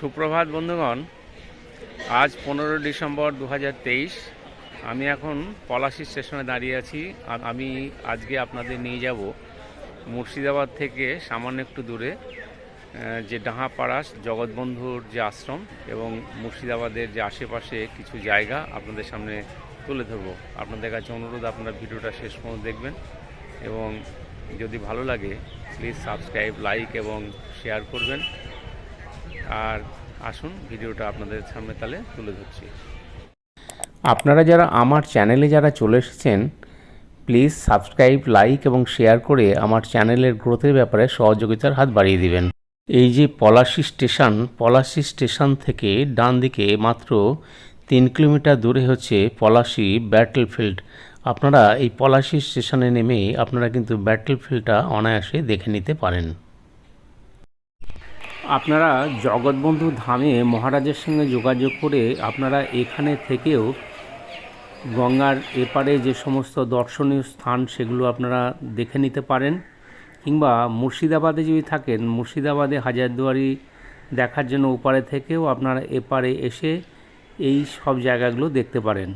সুপ্রভাত বন্ধুগণ, আজ পনেরো ডিসেম্বর দু হাজার তেইশ। আমি এখন পলাশি স্টেশনে দাঁড়িয়ে আছি আমি আজকে আপনাদের নিয়ে যাব মুর্শিদাবাদ থেকে সামান্য একটু দূরে যে ডাহাপাড়া জগৎবন্ধুর যে আশ্রম এবং মুর্শিদাবাদের যে আশেপাশে কিছু জায়গা আপনাদের সামনে তুলে ধরবো। আপনাদের কাছে অনুরোধ, আপনারা ভিডিওটা শেষ পর্যন্ত দেখবেন এবং যদি ভালো লাগে প্লিজ সাবস্ক্রাইব লাইক এবং শেয়ার করবেন। আর আসুন, ভিডিওটা আপনাদের সামনে তাহলে তুলে ধরছি। আপনারা যারা আমার চ্যানেলে যারা চলে এসেছেন প্লিজ সাবস্ক্রাইব লাইক এবং শেয়ার করে আমার চ্যানেলের গ্রোথের ব্যাপারে সহযোগিতার হাত বাড়িয়ে দিবেন। এই যে পলাশি স্টেশন পলাশি স্টেশন থেকে ডান দিকে মাত্র তিন কিলোমিটার দূরে হচ্ছে পলাশি ব্যাটল ফিল্ড আপনারা এই পলাশি স্টেশনে নেমে আপনারা কিন্তু ব্যাটল ফিল্ডটা অনায়াসে দেখে নিতে পারেন। আপনারা জগৎবন্ধু ধামে মহারাজের সঙ্গে যোগাযোগ করে আপনারা এখানে থেকেও গঙ্গার এপারে যে সমস্ত দর্শনীয় স্থান সেগুলো আপনারা দেখে নিতে পারেন। কিংবা মুর্শিদাবাদে যদি থাকেন, মুর্শিদাবাদে হাজারদুয়ারি দেখার জন্য ওপারে থেকেও আপনারা এপারে এসে এই সব জায়গাগুলো দেখতে পারেন।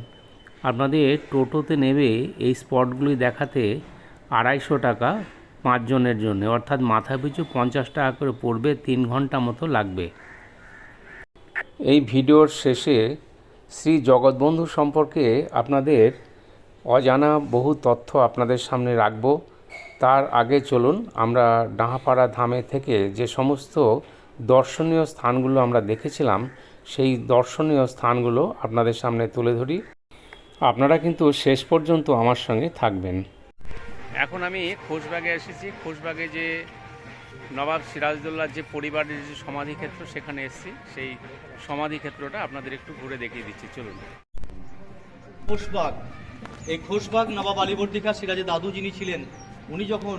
আপনাদের টোটোতে নেবে এই স্পটগুলি দেখাতে আড়াইশো টাকা পাঁচজনের জন্য। অর্থাৎ মাথা পিছু পঞ্চাশ টাকা করে পড়বে, তিন ঘণ্টা মতো লাগবে। এই ভিডিওর শেষে শ্রী জগৎবন্ধু সম্পর্কে আপনাদের অজানা বহু তথ্য আপনাদের সামনে রাখব। তার আগে চলুন, আমরা ডাহাপাড়া ধামে থেকে যে সমস্ত দর্শনীয় স্থানগুলো আমরা দেখেছিলাম, সেই দর্শনীয় স্থানগুলো আপনাদের সামনে তুলে ধরি। আপনারা কিন্তু শেষ পর্যন্ত আমার সঙ্গে থাকবেন। এখন আমি খোশবাগে এসেছি। খোশবাগে যে নবাব সিরাজদৌল্লার যে পরিবারের যে সমাধিক্ষেত্র, সেখানে এসেছি। সেই সমাধিক্ষেত্রটা আপনাদের একটু ঘুরে দেখিয়ে দিচ্ছি। চলুন। খোশবাগ। এই খোশবাগ নবাব আলীবর্দী খাঁ সিরাজের দাদু যিনি ছিলেন, উনি যখন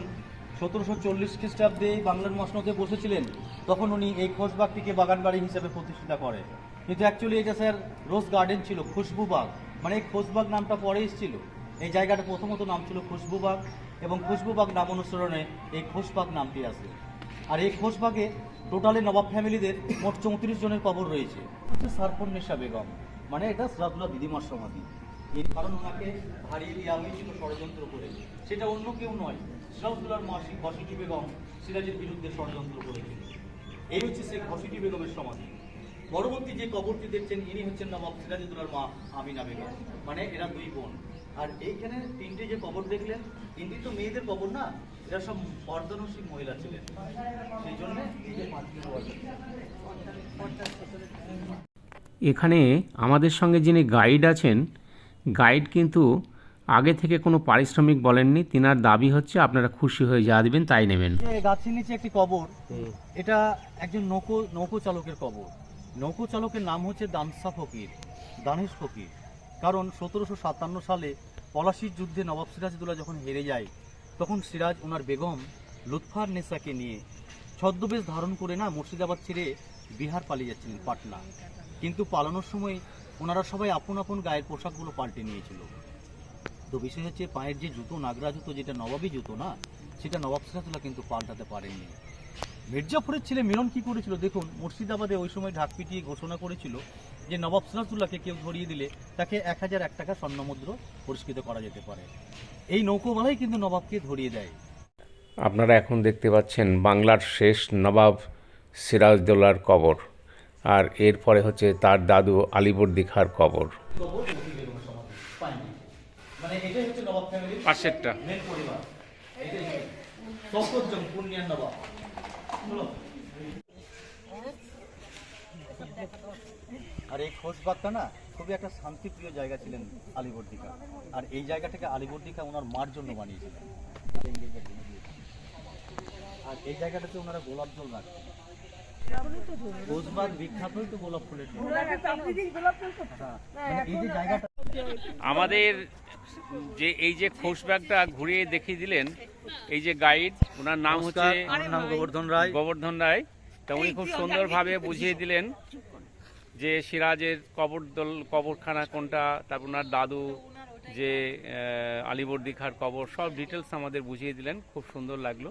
সতেরোশো চল্লিশ খ্রিস্টাব্দে বাংলার মসনদে বসেছিলেন, তখন উনি এই খোশবাগটিকে বাগান বাড়ি হিসেবে প্রতিষ্ঠিত করে। কিন্তু অ্যাকচুয়ালি এটা স্যার রোজ গার্ডেন ছিল, খুশবু বাগ। মানে এই খোশবাগ নামটা পরে এসেছিল। এই জায়গাটা প্রথমত নাম ছিল খুশবুবাগ এবং খুশবু বাগ নাম অনুসরণে এই খোশবাগ নামটি আসে আর এই খোশবাগে টোটালি নবাব ফ্যামিলিদের মোট চৌত্রিশ জনের কবর রয়েছে। হচ্ছে সারপন্নেশা বেগম। মানে এটা সিরাজুল্লাহ দিদিমার সমাধি। এর কারণ ওনাকে হারিয়ে দেওয়া হয়েছিল ষড়যন্ত্র করে। সেটা অন্য কেউ নয় সিরাজদুল্লার মাসি ঘসিটি বেগম সিরাজের বিরুদ্ধে ষড়যন্ত্র করেছিল। এই হচ্ছে সেই ঘসিটি বেগমের সমাধি। পরবর্তী যে কবরটি দেখছেন, ইনি হচ্ছেন নবাব সিরাজুদ্দৌলার মা আমিনা বেগম। মানে এরা দুই বোন। আর এইখানে তিনটে যে কবর দেখলেন তিনটি তো মেয়েদের কবর না এরা সব অর্ধনসী মহিলা ছিলেন। সেই জন্য এই যে এখানে আমাদের সঙ্গে যিনি গাইড আছেন গাইড কিন্তু আগে থেকে কোনো পারিশ্রমিক বলেননি তিনার দাবি হচ্ছে আপনারা খুশি হয়ে যা দিবেন তাই নেবেন। গাছের নিচে একটি কবর এটা একজন নৌকো নৌকো চালকের কবর। নৌকো চালকের নাম হচ্ছে দানসা ফকির দানেশ ফকির। কারণ সতেরোশো সাতান্ন সালে পলাশির যুদ্ধে নবাব সিরাজদৌল্লা যখন হেরে যায়, তখন সিরাজ ওনার বেগম লুৎফার নেসাকে নিয়ে ছদ্মবেশ ধারণ করে না মুর্শিদাবাদ ছেড়ে বিহার পালিয়ে যাচ্ছিলেন পাটনা। কিন্তু পালানোর সময় ওনারা সবাই আপন আপন গায়ের পোশাকগুলো পাল্টে নিয়েছিল। তো বিষয় হচ্ছে পায়ের যে জুতো, নাগরা জুতো, যেটা নবাবী জুতো না, সেটা নবাব সিরাজুল্লাহ কিন্তু পাল্টাতে পারেননি। মির্জাফরের ছেলে মিলন কি করেছিল? দেখুন মুর্শিদাবাদে ওই সময় ঢাক পিটিয়ে ঘোষণা করেছিল যে নবাব সিরাজুল্লাহকে কেউ ধরিয়ে দিলে তাকে এক হাজার এক টাকা স্বর্ণমুদ্র পুরস্কৃত করা যেতে পারে। এই নৌকোবালাই কিন্তু নবাবকে ধরিয়ে দেয়। আপনারা এখন দেখতে পাচ্ছেন বাংলার শেষ নবাব সিরাজদৌলার কবর আর এরপরে হচ্ছে তার দাদু আলিবর্দি খাঁর কবর। মানে পাশেরটা। পরিবার। আর এই খোশবাগটা না খুবই একটা শান্তিপ্রিয় জায়গা ছিলেন আলিবর্দিকা। আর এই জায়গাটাকে আলিবর্দিকা ওনার মার জন্য বানিয়েছিলেন। আর এই জায়গাটাতে ওনারা গোলাপ জল রাখতেন। খোশবাগ বিখ্যাতই তো গোলাপ ফুলের জন্য। হ্যাঁ, মানে এই যে জায়গাটা আমাদের যে এই যে খোশ ব্যাগটা ঘুরিয়ে দেখিয়ে দিলেন এই যে গাইড ওনার নাম হচ্ছে নাম গোবর্ধন রায়। গোবর্ধন রায়। তা উনি খুব সুন্দরভাবে বুঝিয়ে দিলেন যে সিরাজের কবর দল কবরখানা কোনটা তারপর ওনার দাদু যে আহ, আলিবর্দি খাঁর কবর সব ডিটেলস আমাদের বুঝিয়ে দিলেন খুব সুন্দর লাগল।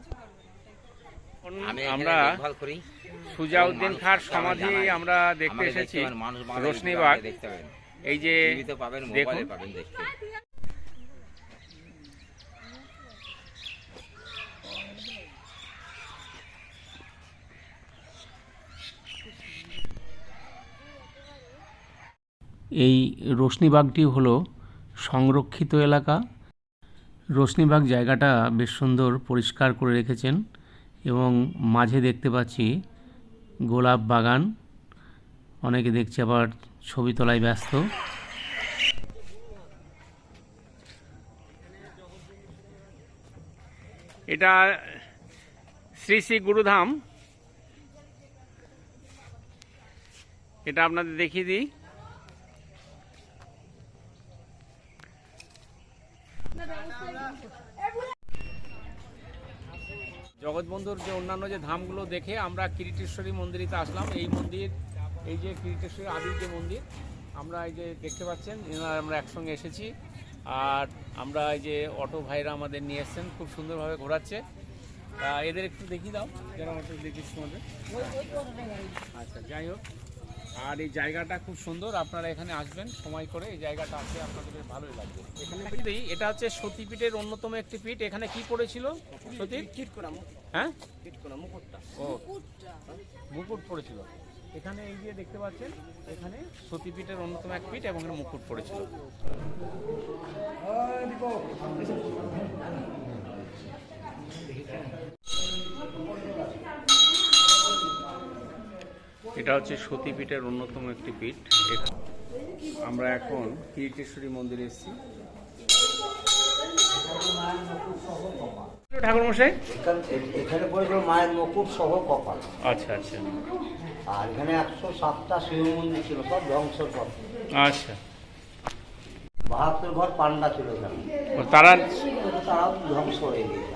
আমরা সুজাউদ্দিন খাঁর সমাধি আমরা দেখতে এসেছি রোশনীবাগ। এই যে দেখুন। এই রোশনীবাগটি হলো সংরক্ষিত এলাকা। রোশনীবাগ জায়গাটা বেশ সুন্দর পরিষ্কার করে রেখেছেন এবং মাঝে দেখতে পাচ্ছি গোলাপ বাগান। অনেকে দেখছি আবার ছবি তোলায় ব্যস্ত। এটা শ্রী শ্রী গুরুধাম। এটা আপনাদের দেখিয়ে দিই। জগৎবন্ধুর যে অন্যান্য যে ধামগুলো দেখে আমরা কিরিটেশ্বরী মন্দিরিতে আসলাম। এই মন্দির, এই যে কিরিটেশ্বরী আদির যে মন্দির, আমরা এই যে দেখতে পাচ্ছেন, এনারা আমরা একসঙ্গে এসেছি। আর আমরা এই যে অটো ভাইরা আমাদের নিয়ে এসছেন, খুব সুন্দরভাবে ঘোরাচ্ছে। এদের একটু দেখিয়ে দাও, যারা অটো দেখিস তোমাদের। আচ্ছা যাই হোক। আর এই জায়গাটা খুব সুন্দর আপনারা এখানে আসবেন সময় করে এই জায়গাটা আছে আপনাদের ভালোই লাগবে। এখানে দেখি, এটা হচ্ছে সতীপীঠের অন্যতম একটি পীঠ এখানে কি পড়েছিল? সতী হ্যাঁ? ও মুকুট পড়েছিল। এখানে এই যে দেখতে পাচ্ছেন এখানে সতীপীঠের অন্যতম এক পীঠ এবং মুকুট পড়েছিল। এটা হচ্ছে সতীপীঠের অন্যতম একটি পীঠ। আমরা এখন কিরিটেশ্বরী মন্দিরে এসেছি। ঠাকুর মশাই? এখানে পড়েছিল মায়ের মুকুট সহ কপাল। আচ্ছা আচ্ছা। আর এখানে একশো সাতটা শিব মন্দির ছিল সব ধ্বংস সব। আচ্ছা। বাহাত্তর ঘর পান্ডা ছিল এখানে। তারা তারাও ধ্বংস হয়ে গেছে।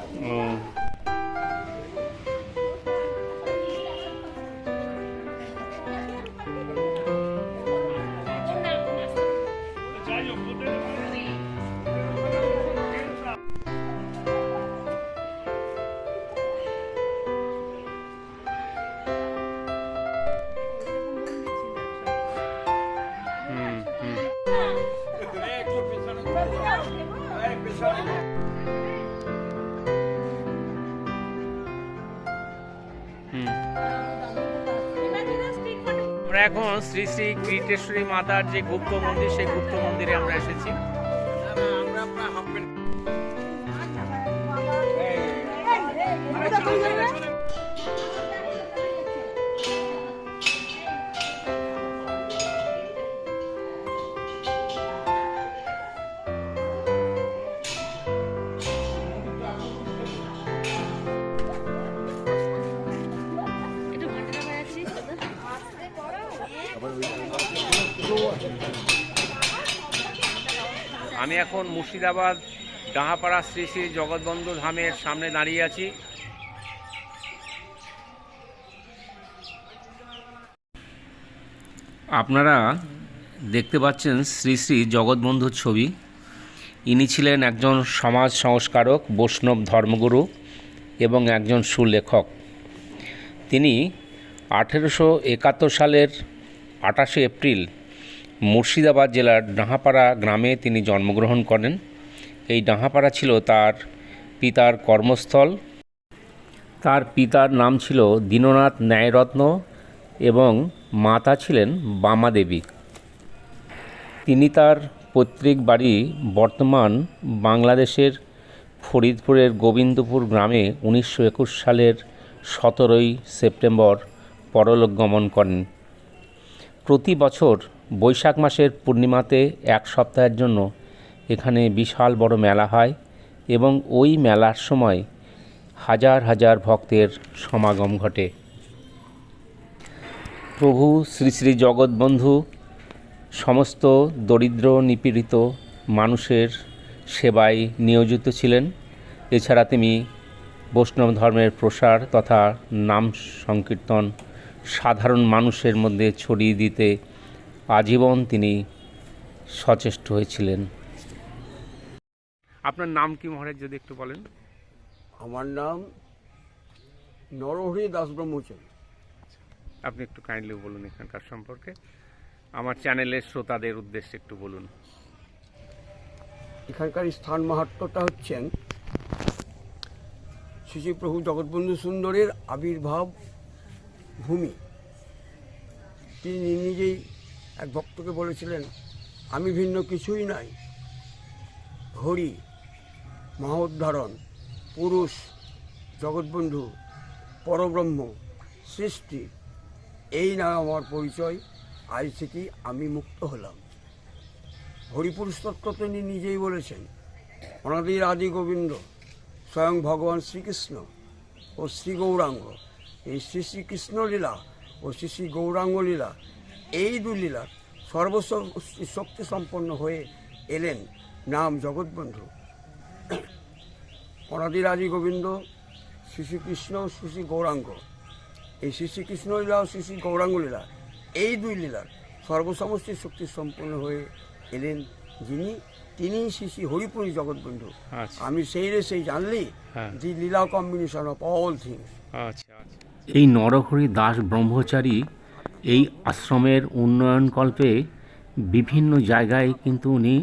আমরা এখন শ্রী শ্রী কৃতেশ্বরী মাতার যে গুপ্ত মন্দির সেই গুপ্ত মন্দিরে আমরা এসেছি একটু আমি এখন মুর্শিদাবাদ, ডাহাপাড়া শ্রী শ্রী জগৎবন্ধু ধামের সামনে দাঁড়িয়ে আছি। আপনারা দেখতে পাচ্ছেন শ্রী শ্রী জগৎবন্ধুর ছবি। ইনি ছিলেন একজন সমাজ সংস্কারক, বৈষ্ণব ধর্মগুরু এবং একজন সুলেখক। তিনি আঠেরোশো একাত্তর সালের আঠাশে এপ্রিল মুর্শিদাবাদ জেলার ডাহাপাড়া গ্রামে তিনি জন্মগ্রহণ করেন। এই ডাহাপাড়া ছিল তার পিতার কর্মস্থল। তার পিতার নাম ছিল দীননাথ ন্যায়রত্ন এবং মাতা ছিলেন বামা দেবী তিনি তার পৈতৃক বাড়ি বর্তমান বাংলাদেশের ফরিদপুরের গোবিন্দপুর গ্রামে উনিশশো একুশ সালের সতেরোই সেপ্টেম্বর পরলোক গমন করেন। প্রতি বছর বৈশাখ মাসের পূর্ণিমাতে এক সপ্তাহের জন্য এখানে বিশাল বড় মেলা হয় এবং ওই মেলার সময় হাজার হাজার ভক্তের সমাগম ঘটে। প্রভু শ্রী শ্রী জগৎবন্ধু সমস্ত দরিদ্র নিপীড়িত মানুষের সেবায় নিয়োজিত ছিলেন। এছাড়া তিনি বৈষ্ণব ধর্মের প্রসার তথা নাম সংকীর্তন সাধারণ মানুষের মধ্যে ছড়িয়ে দিতে আজীবন তিনি সচেষ্ট হয়েছিলেন। আপনার নাম কি মহারাজ যদি একটু বলেন? আমার নাম নরহরি দাস ব্রহ্মচারী। আপনি একটু কাইন্ডলি বলুন এখানকার সম্পর্কে। আমার চ্যানেলের শ্রোতাদের উদ্দেশ্যে একটু বলুন। এখানকার স্থান মাহাত্ম্যটা হচ্ছেন শ্রী প্রভু জগৎবন্ধু সুন্দরের আবির্ভাব ভূমি। তিনি নিজেই এক ভক্তকে বলেছিলেন, আমি ভিন্ন কিছুই নাই। হরি, মহোদ্ধারণ, পুরুষ, জগৎবন্ধু, পরব্রহ্ম, সৃষ্টি, এই না আমার পরিচয়। আজ থেকে আমি মুক্ত হলাম। হরিপুরুষ তত্ত্ব তিনি নিজেই বলেছেন, অনাদির আদি গোবিন্দ, স্বয়ং ভগবান শ্রীকৃষ্ণ ও শ্রী গৌরাঙ্গ। এই শ্রী শ্রীকৃষ্ণ লীলা ও শ্রী শ্রী গৌরাঙ্গ লীলা এই দু লীলা শক্তি সম্পন্ন হয়ে এলেন নাম জগৎবন্ধু। অনাদির আদি গোবিন্দ শ্রী শ্রীকৃষ্ণ শ্রী শ্রী গৌরাঙ্গ। এই শ্রী শ্রীকৃষ্ণ লীলা ও শ্রী শ্রী গৌরাঙ্গ লীলা এই দুই লীলার সর্বসমষ্টি শক্তি সম্পন্ন হয়ে এলেন যিনি তিনি শ্রী শ্রী হরিপুরী জগৎবন্ধু। আচ্ছা। আমি সেই রে সেই জানলি হ্যাঁ। The Leela combination of all things আচ্ছা আচ্ছা। এই নরহরি দাস ব্রহ্মচারী এই আশ্রমের উন্নয়নকল্পে বিভিন্ন জায়গায় কিন্তু উনি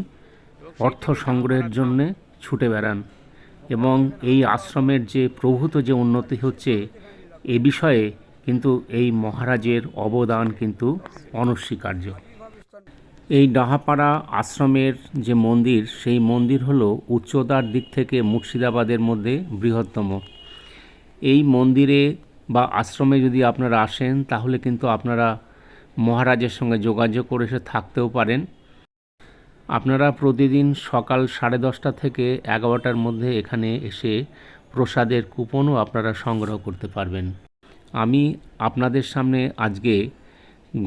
অর্থ সংগ্রহের জন্য ছুটে বেড়ান এবং এই আশ্রমের যে প্রভূত যে উন্নতি হচ্ছে, এ বিষয়ে কিন্তু এই মহারাজের অবদান কিন্তু অনস্বীকার্য। এই ডাহাপাড়া আশ্রমের যে মন্দির, সেই মন্দির হলো উচ্চতার দিক থেকে মুর্শিদাবাদের মধ্যে বৃহত্তম। এই মন্দিরে বা আশ্রমে যদি আপনারা আসেন, তাহলে কিন্তু আপনারা মহারাজের সঙ্গে যোগাযোগ করে এসে থাকতেও পারেন। আপনারা প্রতিদিন সকাল সাড়ে দশটা থেকে এগারোটার মধ্যে এখানে এসে প্রসাদের কুপনও আপনারা সংগ্রহ করতে পারবেন। আমি আপনাদের সামনে আজকে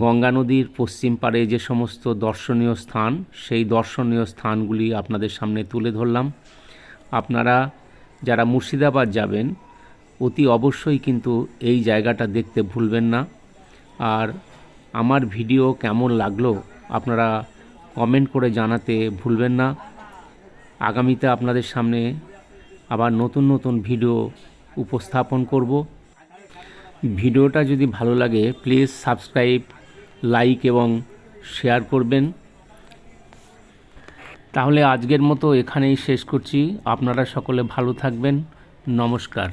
গঙ্গা নদীর পশ্চিম পাড়ে যে সমস্ত দর্শনীয় স্থান, সেই দর্শনীয় স্থানগুলি আপনাদের সামনে তুলে ধরলাম। আপনারা যারা মুর্শিদাবাদ যাবেন অতি অবশ্যই কিন্তু এই জায়গাটা দেখতে ভুলবেন না। আর আমার ভিডিও কেমন লাগল আপনারা কমেন্ট করে জানাতে ভুলবেন না। আগামীতে আপনাদের সামনে আবার নতুন নতুন ভিডিও উপস্থাপন করব। ভিডিওটা যদি ভালো লাগে প্লিজ সাবস্ক্রাইব লাইক এবং শেয়ার করবেন। তাহলে আজকের মতো এখানেই শেষ করছি। আপনারা সকলে ভালো থাকবেন। নমস্কার।